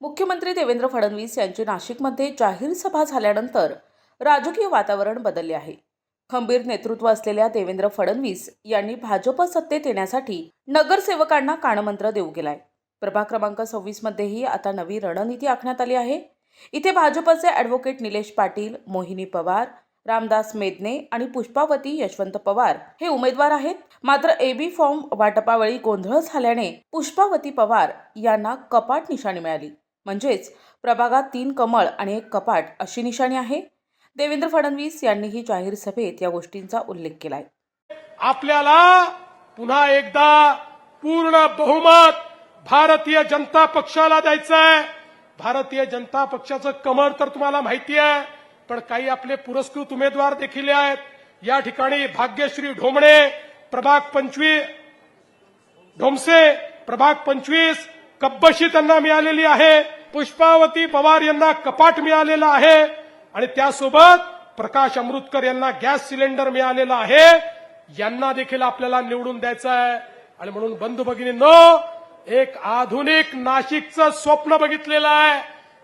मुख्यमंत्री देवेंद्र फडणवीस यांची नाशिकमध्ये जाहीर सभा झाल्यानंतर राजकीय वातावरण बदलले आहे. खंबीर नेतृत्व असलेल्या देवेंद्र फडणवीस यांनी भाजप सत्तेत येण्यासाठी नगरसेवकांना कानमंत्र देऊ केलाय प्रभाग क्रमांक सव्वीसमध्येही आता नवी रणनीती आखण्यात आली आहे. इथे भाजपचे ॲडव्होकेट निलेश पाटील मोहिनी पवार रामदास मेदने आणि पुष्पावती यशवंत पवार हे उमेदवार आहेत. मात्र एबी फॉर्म वाटपावेळी गोंधळ झाल्याने पुष्पावती पवार यांना कपाट निशाणी मिळाली. म्हणजेच प्रभागात तीन कमळ आणि एक कपाट अशी निशाणी आहे. देवेंद्र फडणवीस यांनीही जाहीर सभेत या गोष्टींचा उल्लेख केलाय. आपल्याला पुन्हा एकदा पूर्ण बहुमत भारतीय जनता पक्षाला द्यायचं आहे भारतीय जनता पक्षाचं कमळ तर तुम्हाला माहिती आहे पण काही आपले पुरस्कृत उमेदवार देखील आहेत. या ठिकाणी भाग्यश्री ढोमणे प्रभाग पंचवीस ढोमसे प्रभाग पंचवीस कब्बशी त्यांना मिळालेली आहे पुष्पावती पवार यांना कपाट मिळालेलं आहे आणि त्यासोबत प्रकाश अमृतकर यांना गॅस सिलेंडर मिळालेला आहे. यांना देखील आपल्याला निवडून द्यायचं आहे. आणि म्हणून बंधू भगिनींनो एक आधुनिक नाशिकचं स्वप्न बघितलेलं आहे.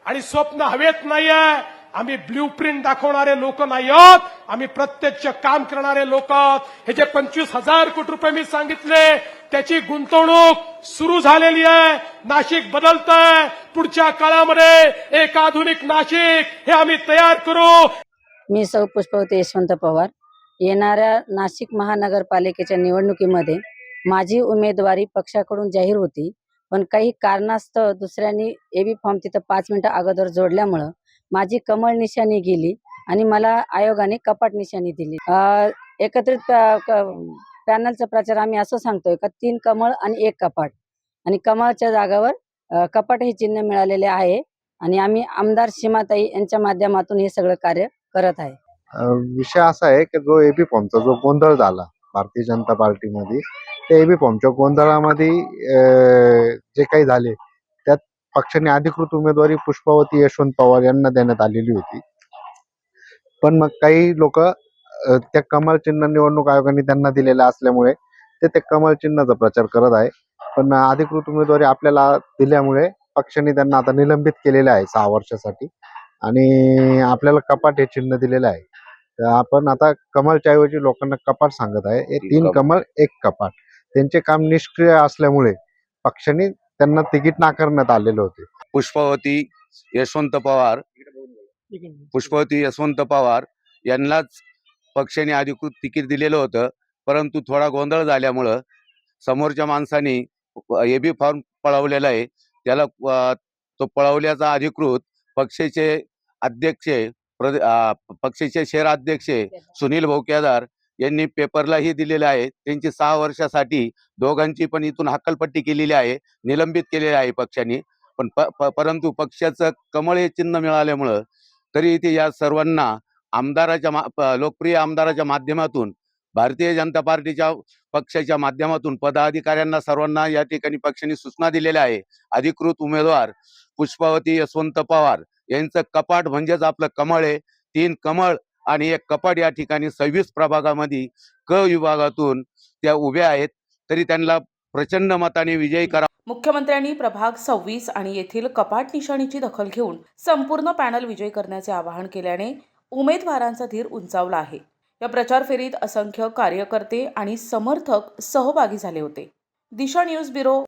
आणि स्वप्न हवेत नाही आहे आम्ही ब्ल्यू प्रिंट दाखवणारे लोक नाही आहोत आम्ही प्रत्यक्ष काम करणारे लोक आहोत. हे जे पंचवीस हजार कोटी रुपये मी सांगितले त्याची गुंतवणूक सुरू झालेली आहे. नाशिक बदलत आहे पुढच्या काळामध्ये एक आधुनिक नाशिक हे आम्ही तयार करू. मी सौ पुष्पवती यशवंत पवार. येणाऱ्या नाशिक महानगरपालिकेच्या निवडणुकीमध्ये माझी उमेदवारी पक्षाकडून जाहीर होती. पण काही कारणास्तव दुसऱ्यांनी एबी फॉर्म तिथं पाच मिनिटं अगोदर जोडल्यामुळं माझी कमळ निशाणी गेली आणि मला आयोगाने कपाट निशाणी दिली. एकत्रित पॅनलचा प्रचार आम्ही असं सांगतोय का तीन कमळ आणि एक कपाट. आणि कमळच्या जागावर कपाट हे चिन्ह मिळालेले आहे आणि आम्ही आमदार सीमाताई यांच्या माध्यमातून हे सगळं कार्य करत आहे. विषय असा आहे की जो एबी फॉर्मचा जो गोंधळ झाला भारतीय जनता पार्टीमध्ये त्या एबी फॉर्मच्या गोंधळामध्ये जे काही झाले त्यात पक्षाने अधिकृत उमेदवारी पुष्पावती यशवंत पवार यांना देण्यात आलेली होती. पण मग काही लोक त्या कमळ चिन्ह निवडणूक आयोगाने त्यांना दिलेलं असल्यामुळे ते त्या कमळ चिन्हाचा प्रचार करत आहे. पण अधिकृत उमेदवारी आपल्याला दिल्यामुळे पक्षाने त्यांना आता निलंबित केलेलं आहे सहा वर्षासाठी. आणि आपल्याला कपाट हे चिन्ह दिलेलं आहे. तर आपण आता कमळच्या ऐवजी लोकांना कपाट सांगत आहे. हे तीन कमळ एक कपाट. त्यांचे काम निष्क्रिय असल्यामुळे पक्षाने त्यांना तिकीट नाकारण्यात आलेले होते. पुष्पावती यशवंत पवार पुष्पावती यशवंत पवार यांनाच पक्षाने अधिकृत तिकीट दिलेलं होतं. परंतु थोडा गोंधळ झाल्यामुळं समोरच्या माणसाने बी फॉर्म पळवलेला आहे. त्याला तो पळवल्याचा अधिकृत पक्षाचे अध्यक्ष प्रद- पक्षाचे पक्षाचे शहराध्यक्ष सुनील भोक्यादार यांनी पेपरलाही दिलेले आहे. त्यांची सहा वर्षासाठी दोघांची पण इथून हक्कलपट्टी केलेली आहे निलंबित केलेली आहे पक्षाने. पण प- प- परंतु पक्षाचं कमळ हे चिन्ह मिळाल्यामुळं तरी इथे या सर्वांना आमदाराच्या लोकप्रिय आमदाराच्या माध्यमातून भारतीय जनता पार्टीच्या पक्षाच्या माध्यमातून पदाधिकाऱ्यांना सर्वांना या ठिकाणी पक्षाने सूचना दिलेल्या आहे. अधिकृत उमेदवार पुष्पावती यशवंत पवार यांचं कपाट म्हणजेच आपलं कमळ आहे. तीन कमळ आणि एक कपाट या ठिकाणी सव्वीस प्रभागामध्ये क विभागातून त्या उभ्या आहेत. तरी त्यांना प्रचंड मताने विजयी करा मुख्यमंत्र्यांनी प्रभाग सव्वीस आणि येथील कपाट निशाणीची दखल घेऊन संपूर्ण पॅनल विजय करण्याचे आवाहन केल्याने उमेदवारांचा धीर उंचावला आहे. या प्रचार फेरीत असंख्य कार्यकर्ते आणि समर्थक सहभागी झाले होते. दिशा न्यूज ब्युरो